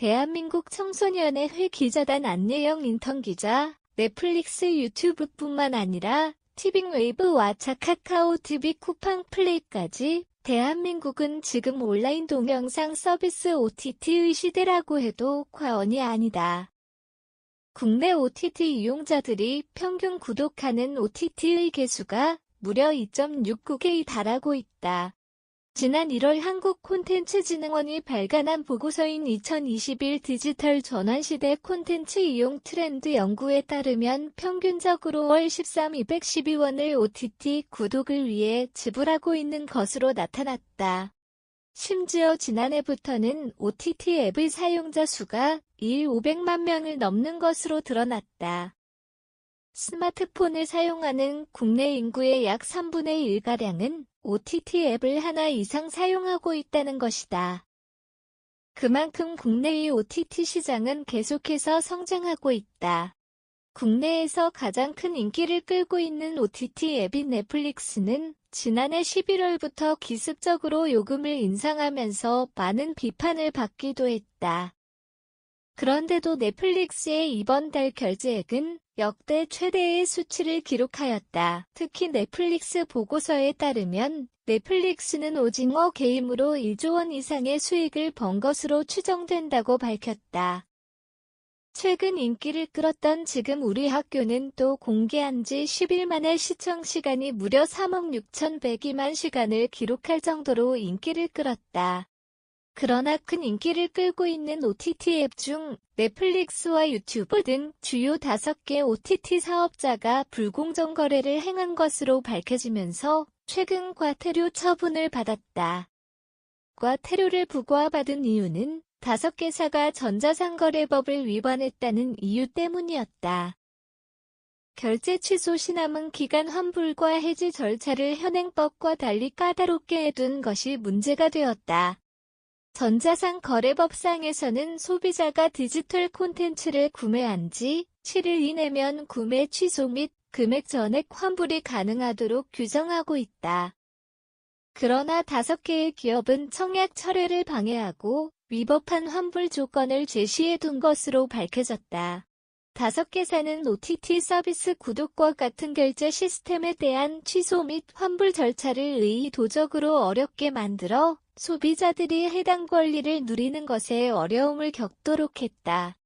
대한민국 청소년의 회 기자단 안내영 인턴 기자, 넷플릭스 유튜브뿐만 아니라 티빙 웨이브 와 차 카카오 TV 쿠팡 플레이까지 대한민국은 지금 온라인 동영상 서비스 OTT의 시대라고 해도 과언이 아니다. 국내 OTT 이용자들이 평균 구독하는 OTT의 개수가 무려 2.69개에 달하고 있다. 지난 1월 한국 콘텐츠진흥원이 발간한 보고서인 2021 디지털 전환시대 콘텐츠 이용 트렌드 연구에 따르면 평균적으로 월 13, 212원을 OTT 구독을 위해 지불하고 있는 것으로 나타났다. 심지어 지난해부터는 OTT 앱의 사용자 수가 2일 500만 명을 넘는 것으로 드러났다. 스마트폰을 사용하는 국내 인구의 약 3분의 1가량은 OTT 앱을 하나 이상 사용하고 있다는 것이다. 그만큼 국내의 OTT 시장은 계속해서 성장하고 있다. 국내에서 가장 큰 인기를 끌고 있는 OTT 앱인 넷플릭스는 지난해 11월부터 기습적으로 요금을 인상하면서 많은 비판을 받기도 했다. 그런데도 넷플릭스의 이번 달 결제액은 역대 최대의 수치를 기록하였다. 특히 넷플릭스 보고서에 따르면 넷플릭스는 오징어 게임으로 1조 원 이상의 수익을 번 것으로 추정된다고 밝혔다. 최근 인기를 끌었던 지금 우리 학교는 또 공개한 지 10일 만에 시청 시간이 무려 3억 6,102만 시간을 기록할 정도로 인기를 끌었다. 그러나 큰 인기를 끌고 있는 OTT 앱 중 넷플릭스와 유튜브 등 주요 5개 OTT 사업자가 불공정 거래를 행한 것으로 밝혀지면서 최근 과태료 처분을 받았다. 과태료를 부과받은 이유는 5개사가 전자상거래법을 위반했다는 이유 때문이었다. 결제 취소 시 남은 기간 환불과 해지 절차를 현행법과 달리 까다롭게 해둔 것이 문제가 되었다. 전자상 거래법상에서는 소비자가 디지털 콘텐츠를 구매한 지 7일 이내면 구매 취소 및 금액 전액 환불이 가능하도록 규정하고 있다. 그러나 다섯 개의 기업은 청약 철회를 방해하고 위법한 환불 조건을 제시해 둔 것으로 밝혀졌다. 다섯 개사는 OTT 서비스 구독과 같은 결제 시스템에 대한 취소 및 환불 절차를 의도적으로 어렵게 만들어 소비자들이 해당 권리를 누리는 것에 어려움을 겪도록 했다.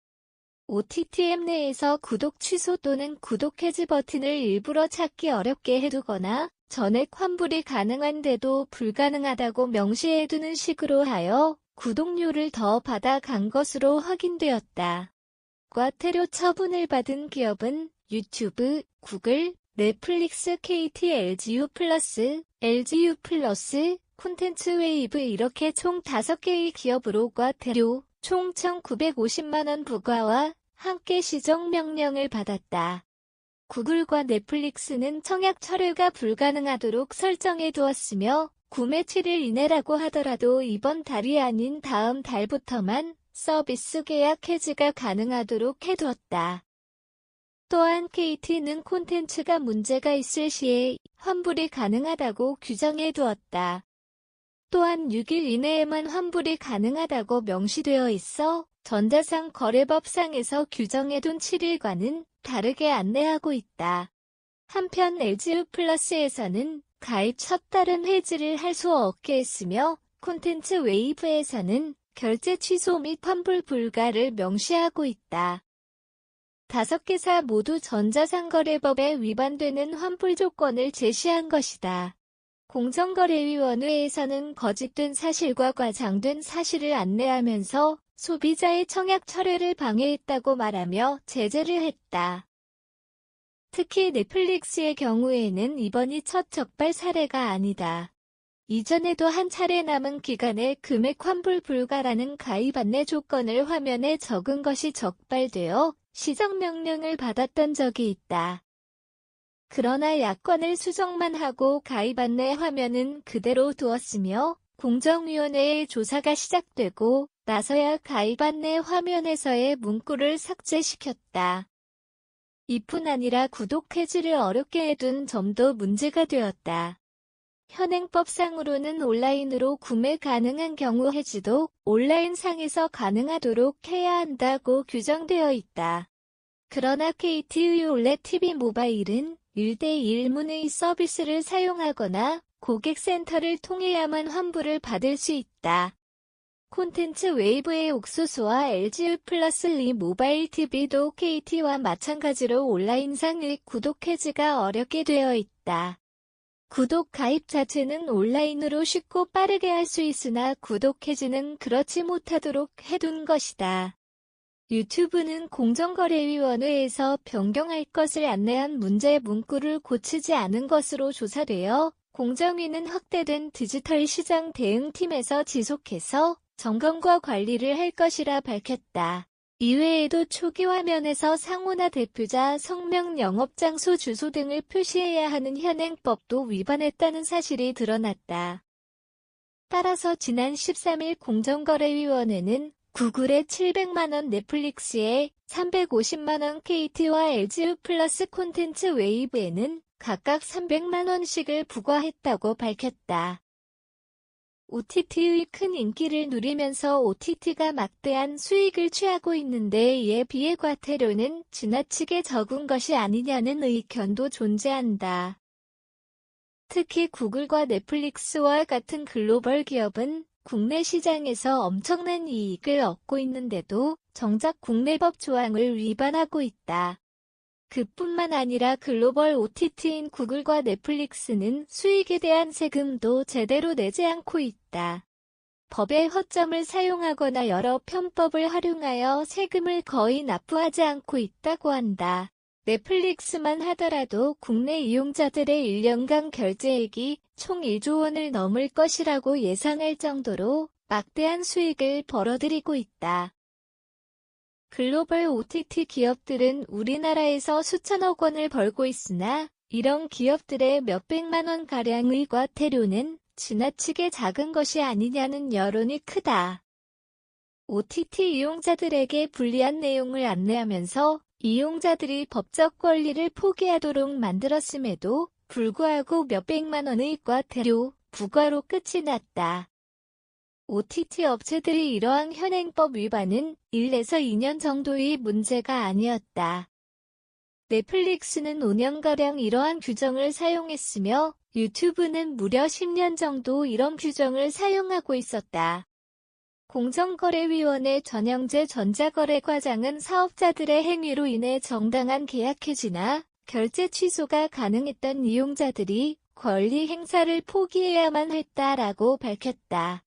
OTT 앱 내에서 구독 취소 또는 구독 해지 버튼을 일부러 찾기 어렵게 해두거나 전액 환불이 가능한데도 불가능하다고 명시해두는 식으로 하여 구독료를 더 받아간 것으로 확인되었다. 과태료 처분을 받은 기업은 유튜브, 구글, 넷플릭스, KT, LGU LGU 콘텐츠 웨이브 이렇게 총 5개의 기업으로 과태료 총 1,950만원 부과와 함께 시정 명령을 받았다. 구글과 넷플릭스는 청약 철회가 불가능하도록 설정해 두었으며 구매 7일 이내라고 하더라도 이번 달이 아닌 다음 달부터만 서비스 계약 해지가 가능하도록 해두었다. 또한 KT는 콘텐츠가 문제가 있을 시에 환불이 가능하다고 규정해 두었다. 또한 6일 이내에만 환불이 가능하다고 명시되어 있어 전자상 거래법상에서 규정해둔 7일과는 다르게 안내하고 있다. 한편 LGU 플러스에서는 가입 첫 달은 해지를 할 수 없게 했으며 콘텐츠 웨이브에서는 결제 취소 및 환불 불가를 명시하고 있다. 다섯 개사 모두 전자상거래법에 위반되는 환불 조건을 제시한 것이다. 공정거래위원회에서는 거짓된 사실과 과장된 사실을 안내하면서 소비자의 청약 철회를 방해했다고 말하며 제재를 했다. 특히 넷플릭스의 경우에는 이번이 첫 적발 사례가 아니다. 이전에도 한 차례 남은 기간에 금액 환불 불가라는 가입 안내 조건을 화면에 적은 것이 적발되어 시정명령을 받았던 적이 있다. 그러나 야권을 수정만 하고 가입 안내 화면은 그대로 두었으며 공정위원회의 조사가 시작되고 나서야 가입 안내 화면에서의 문구를 삭제시켰다. 이뿐 아니라 구독 해지를 어렵게 해둔 점도 문제가 되었다. 현행법상으로는 온라인으로 구매 가능한 경우 해지도 온라인상에서 가능하도록 해야 한다고 규정되어 있다. 그러나 KT의 올레 TV 모바일은 1대1 문의 서비스를 사용하거나 고객센터를 통해야만 환불을 받을 수 있다. 콘텐츠 웨이브의 옥수수와 LG 플러스 리 모바일 TV도 KT와 마찬가지로 온라인상의 구독 해지가 어렵게 되어 있다. 구독 가입 자체는 온라인으로 쉽고 빠르게 할 수 있으나 구독 해지는 그렇지 못하도록 해둔 것이다. 유튜브는 공정거래위원회에서 변경할 것을 안내한 문제 문구를 고치지 않은 것으로 조사되어 공정위는 확대된 디지털 시장 대응팀에서 지속해서 점검과 관리를 할 것이라 밝혔다. 이외에도 초기 화면에서 상호나 대표자, 성명, 영업장소, 주소 등을 표시해야 하는 현행법도 위반했다는 사실이 드러났다. 따라서 지난 13일 공정거래위원회는 구글의 700만원 넷플릭스에 350만원 KT와 LG 플러스 콘텐츠 웨이브에는 각각 300만원씩을 부과했다고 밝혔다. OTT의 큰 인기를 누리면서 OTT가 막대한 수익을 취하고 있는데 이에 비해 과태료는 지나치게 적은 것이 아니냐는 의견도 존재한다. 특히 구글과 넷플릭스와 같은 글로벌 기업은 국내 시장에서 엄청난 이익을 얻고 있는데도 정작 국내법 조항을 위반하고 있다. 그뿐만 아니라 글로벌 OTT인 구글과 넷플릭스는 수익에 대한 세금도 제대로 내지 않고 있다. 법의 허점을 사용하거나 여러 편법을 활용하여 세금을 거의 납부하지 않고 있다고 한다. 넷플릭스만 하더라도 국내 이용자들의 1년간 결제액이 총 1조 원을 넘을 것이라고 예상할 정도로 막대한 수익을 벌어들이고 있다. 글로벌 OTT 기업들은 우리나라에서 수천억 원을 벌고 있으나 이런 기업들의 몇백만 원 가량의 과태료는 지나치게 작은 것이 아니냐는 여론이 크다. OTT 이용자들에게 불리한 내용을 안내하면서 이용자들이 법적 권리를 포기하도록 만들었음에도 불구하고 몇백만 원의 과태료 부과로 끝이 났다. OTT 업체들이 이러한 현행법 위반은 1에서 2년 정도의 문제가 아니었다. 넷플릭스는 5년가량 이러한 규정을 사용했으며 유튜브는 무려 10년 정도 이런 규정을 사용하고 있었다. 공정거래위원회 전영재 전자거래과장은 사업자들의 행위로 인해 정당한 계약 해지나 결제 취소가 가능했던 이용자들이 권리 행사를 포기해야만 했다라고 밝혔다.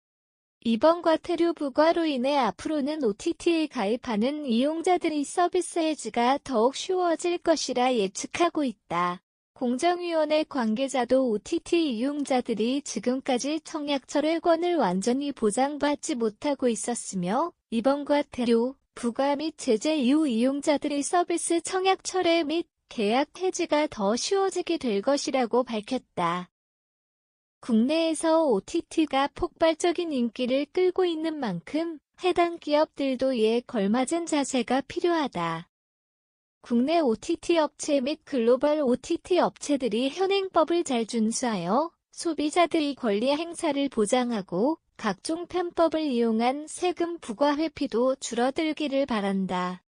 이번 과태료 부과로 인해 앞으로는 OTT에 가입하는 이용자들의 서비스 해지가 더욱 쉬워질 것이라 예측하고 있다. 공정위원회 관계자도 OTT 이용자들이 지금까지 청약철회권을 완전히 보장받지 못하고 있었으며 이번 과태료, 부과 및 제재 이후 이용자들의 서비스 청약 철회 및 계약 해지가 더 쉬워지게 될 것이라고 밝혔다. 국내에서 OTT가 폭발적인 인기를 끌고 있는 만큼 해당 기업들도 이에 걸맞은 자세가 필요하다. 국내 OTT 업체 및 글로벌 OTT 업체들이 현행법을 잘 준수하여 소비자들의 권리 행사를 보장하고 각종 편법을 이용한 세금 부과 회피도 줄어들기를 바란다.